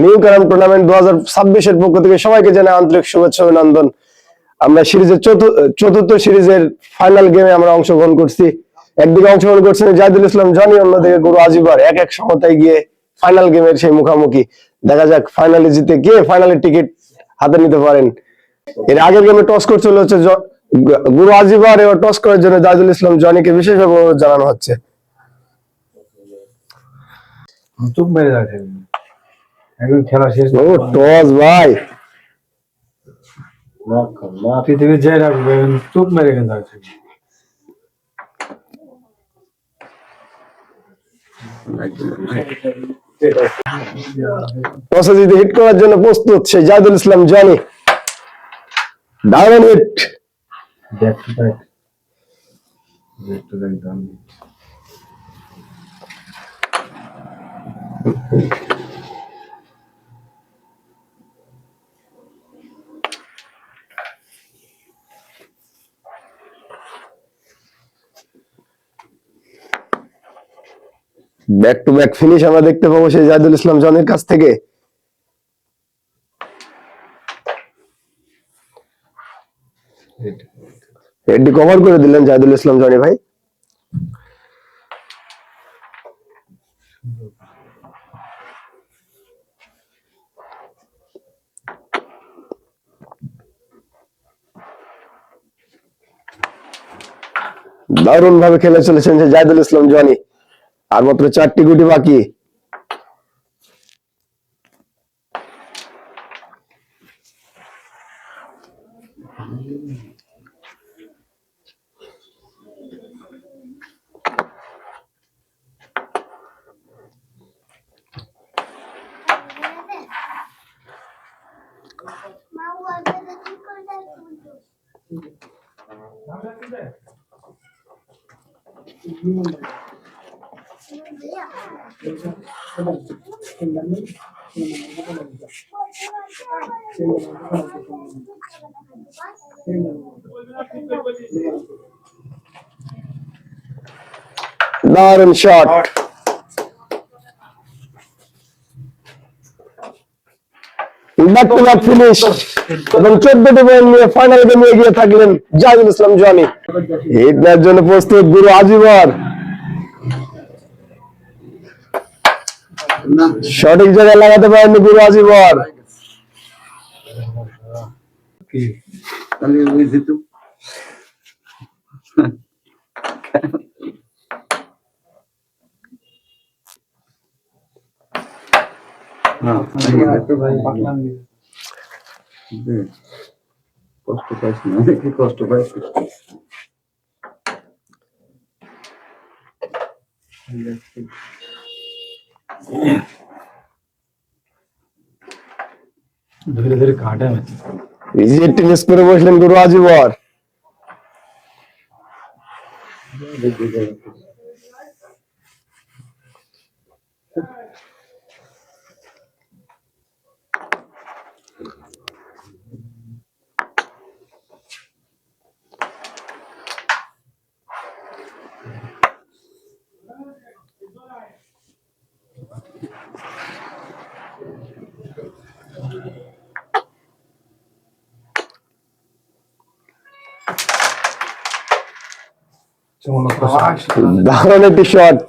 New carrom tournament দু হাজার ছাব্বিশের পক্ষ থেকে সবাইকে জানাই আন্তরিক শুভেচ্ছা অভিনন্দন। আমরা সিরিজের চতুর্থ সিরিজের ফাইনাল গেমে আমরা অংশগ্রহণ করছি। একদিকে অংশগ্রহণ করছেন জাহিদুল ইসলাম, জনি, অন্যদিকে গুরু আজিবার এক এক সমতায় গিয়ে ফাইনাল গেমের সেই মুখামুখি। দেখা যাক ফাইনালে জিতে কে ফাইনালের টিকিট হাতে নিতে পারেন। এর আগের গেমে টস করছিল হচ্ছে গুরু আজিবার এবার টস করার জন্য জাহিদুল ইসলাম, জনিকে বিশেষভাবে জানানো হচ্ছে। একদম খেলা শেষ ও টস ভাই। পৃথিবীর যে রাখবে চুপ মেরে কিন্তু আছে টসে জিতে হিট করার জন্য প্রস্তুত সেই জাহিদুল ইসলাম জনি। দারুণ hit back to back back to back done back to back finish আমরা দেখতে পাবো সেই জাহিদুল ইসলাম জনের কাছ থেকে। হেডটি কভার করে দিলেন জাহিদুল ইসলাম জনি ভাই। দারুণ ভাবে খেলে চলেছেন যে জাহিদুল ইসলাম জনি। আর মাত্র চারটি গুটি বাকি। দারুণ shot back to back finish এবং চোদ্দটি বল নিয়ে ফাইনাল গেমে এগিয়ে থাকলেন জাহিদুল ইসলাম জনি হিট নেওয়ার জন্য প্রস্তুত গুরু আজিবর। সঠিক জায়গায় লাগাতে কি? ওই যেত হ্যাঁ, কষ্ট পাইছি না। অনেকে কষ্ট পাইছি? ধীরে ধীরে কাটে ম্যাচ ইজি টেনিস করে বসলেন গুরু আজিবর দারুণ একটি শট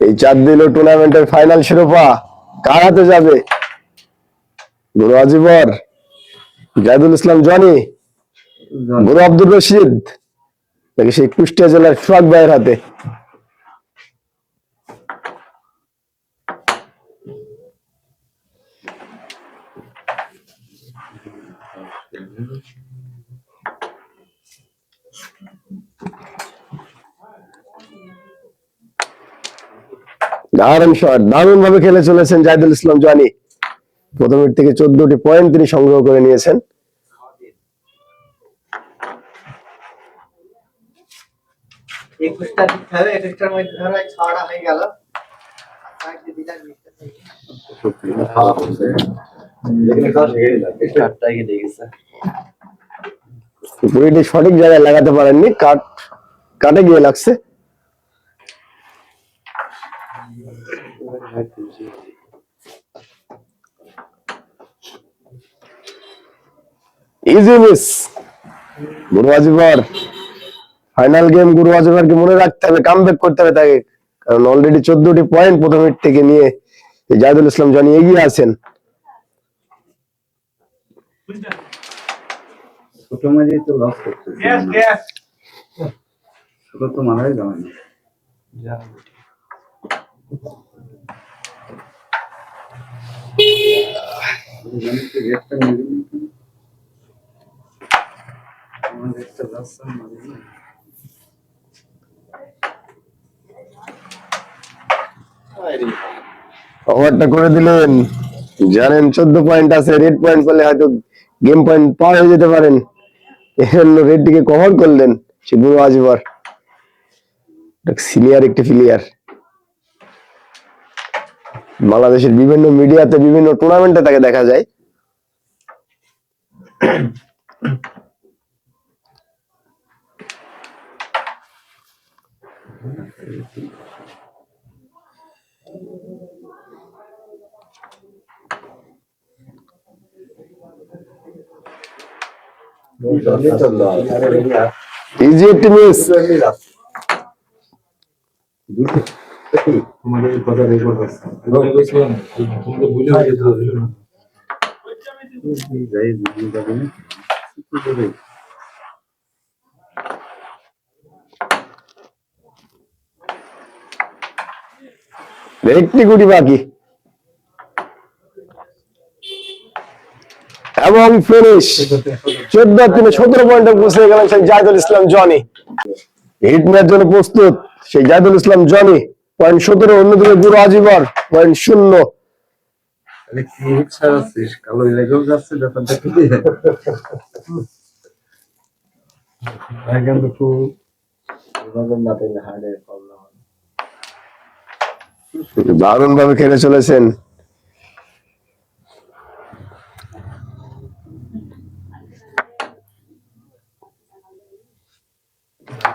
এই চার দিন টুর্নামেন্টের ফাইনাল শিরোপা। কার হাতে যাবে? গুরু আজিবর, জাহিদুল ইসলাম, জনি, গুরু আব্দুর রশিদ। নাকি সেই কুষ্টিয়া জেলার সোহাগ ভাইয়ের হাতে? দারুণ শট দারুণ ভাবে খেলে চলেছেন জাহিদুল ইসলাম জনি। প্রথম হিট থেকে চোদ্দটি পয়েন্ট তিনি সংগ্রহ করে নিয়েছেন। একুশটা পুরিটি সঠিক জায়গায় লাগাতে পারেননি, কাট, কাটে গিয়ে লাগছে। ইজি মিস গুরু ফাইনাল গেম গুরু আজিবারকে মনে রাখতে হবে কাম করতে হবে তাকে। কারণ অলরেডি চোদ্দটি পয়েন্ট প্রথম থেকে নিয়ে জাহিদুল ইসলাম জানি এগিয়ে আছেন। ছোট মাঝে তো লস করছে। ছোট তো মারাই যাবে না। ওভারটা করে দিলেন। জানেন চোদ্দ পয়েন্ট আছে রেড পয়েন্ট পেলে হয়তো গেম পয়েন্ট পার হয়ে যেতে পারেন। এজন্য রেডটিকে কভার করলেন, সে গুরু আজিবার। সিনিয়র একটি প্লেয়ার বাংলাদেশের বিভিন্ন মিডিয়াতে বিভিন্ন টুর্নামেন্টে তাকে দেখা যায় ইজি একটি মিস তোমাদের এই কথা রেকর্ড হচ্ছে এবারে কইছিলাম তোমাদের ভুলে হয়ে যেতে হইল না যাই জীবন যাবে না কি করে একটি গুটি বাকি। এবং ফিনিশ চোদ্দ তিনে সতেরো পয়েন্টে পৌঁছে গেলেন সেই জাহিদুল ইসলাম জনি। হিট ম্যাচ জন্য প্রস্তুত সেই জাহিদুল ইসলাম জনি। পয়েন্ট সতেরো অন্যদিকে গুরু আজিবর পয়েন্ট শূন্য। দারুণ ভাবে খেলে চলেছেন।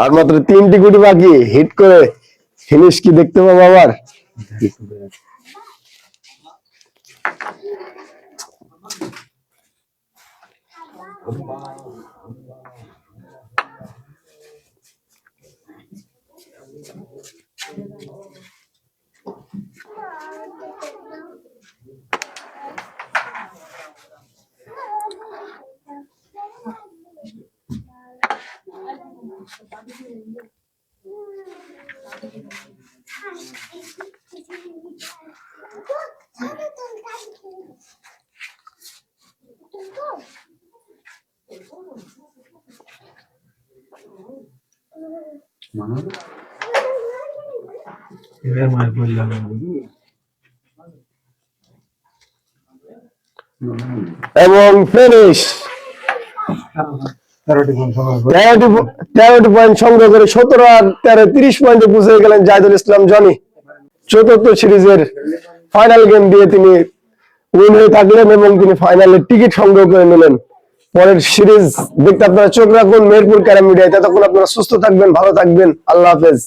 আর মাত্র তিনটি গুটি বাকি। হিট করে ফিনিশ কি দেখতে পাবো আবার? এবং ফিনিশ তেরোটি পয়েন্ট সংগ্রহ করে সতেরো আর তেরো, তিরিশ পয়েন্টে পৌঁছে গেলেন জাহিদুল ইসলাম জনি। চতুর্থ সিরিজের ফাইনাল গেম দিয়ে তিনি উইন হয়ে থাকলেন এবং তিনি ফাইনালের টিকিট সংগ্রহ করে নিলেন। পরের সিরিজ দেখতে আপনারা চোখ রাখুন মেহেরপুর ক্যারাম মিডিয়ায়। ততক্ষণ আপনারা সুস্থ থাকবেন, ভালো থাকবেন। আল্লাহ হাফেজ।